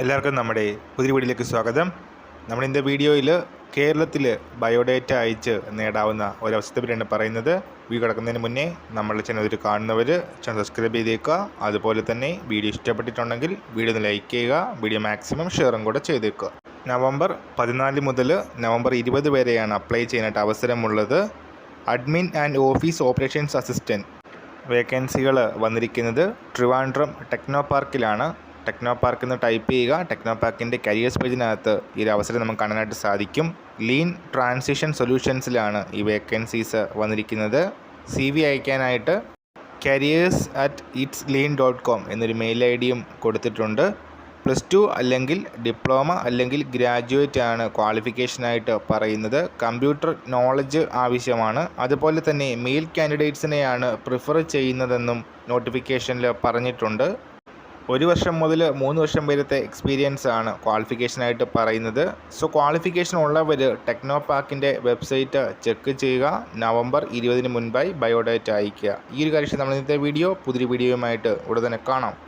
എല്ലാവർക്കും നമ്മുടെ പുതിയ വീഡിയോയിലേക്ക് സ്വാഗതം. നമ്മുടെ ഇന്നത്തെ വീഡിയോയിൽ കേരളത്തിൽ ബയോഡേറ്റ അയച്ച് നേടാവുന്ന ഒരവസ്ഥയെ പറ്റിയാണ് പറയുന്നത്. വീഡിയോ കിടക്കുന്നതിന് മുന്നേ നമ്മളുടെ ചാനൽ ഒരു കാണുന്നവർ ചാനൽ സബ്സ്ക്രൈബ് ചെയ്തേക്കുക. അതുപോലെ തന്നെ വീഡിയോ ഇഷ്ടപ്പെട്ടിട്ടുണ്ടെങ്കിൽ വീഡിയോ ഒന്ന് ലൈക്ക് ചെയ്യുക വീഡിയോ മാക്സിമം ഷെയറും കൂടെ ചെയ്തേക്കുക. നവംബർ പതിനാല് മുതൽ നവംബർ ഇരുപത് വരെയാണ് അപ്ലൈ ചെയ്യാനായിട്ട് അവസരമുള്ളത്. Admin and office operations assistant വേക്കൻസികൾ വന്നിരിക്കുന്നത്. ട്രിവാൻഡ്രം ടെക്നോ പാർക്കിലാണ് ടെക്നോ പാർക്ക് എന്ന് ടൈപ്പ് ചെയ്യുക. ടെക്നോ പാർക്കിന്റെ കരിയേഴ്സ് പേജിനകത്ത് ഈ ഒരു അവസരം നമുക്ക് കാണാനായിട്ട് സാധിക്കും. ലീൻ ട്രാൻസിഷൻ സൊല്യൂഷൻസിലാണ് ഈ വേക്കൻസീസ് വന്നിരിക്കുന്നത്. C V അയക്കാനായിട്ട് careers at its lean dot com എന്നൊരു മെയിൽ ഐ ഡിയും കൊടുത്തിട്ടുണ്ട്. പ്ലസ് ടു അല്ലെങ്കിൽ ഡിപ്ലോമ അല്ലെങ്കിൽ ഗ്രാജുവേറ്റ് ആണ് ക്വാളിഫിക്കേഷനായിട്ട് പറയുന്നത്. കമ്പ്യൂട്ടർ നോളജ് ആവശ്യമാണ്. അതുപോലെ തന്നെ മെയിൽ കാൻഡിഡേറ്റ്സിനെയാണ് പ്രിഫർ ചെയ്യുന്നതെന്നും നോട്ടിഫിക്കേഷനിൽ പറഞ്ഞിട്ടുണ്ട്. ഒരു വർഷം മുതൽ മൂന്ന് വർഷം വരത്തെ എക്സ്പീരിയൻസ് ആണ് ക്വാളിഫിക്കേഷനായിട്ട് പറയുന്നത്. സോ ക്വാളിഫിക്കേഷൻ ഉള്ളവർ ടെക്നോ പാർക്കിന്റെ വെബ്സൈറ്റ് ചെക്ക് ചെയ്യുക. നവംബർ ഇരുപതിന് മുൻപായി ബയോഡേറ്റ അയയ്ക്കുക. ഈ ഒരു കാര്യം നമ്മൾ ഇന്നത്തെ വീഡിയോ പുതിയ വീഡിയോയുമായിട്ട് ഉടനെ കാണാം.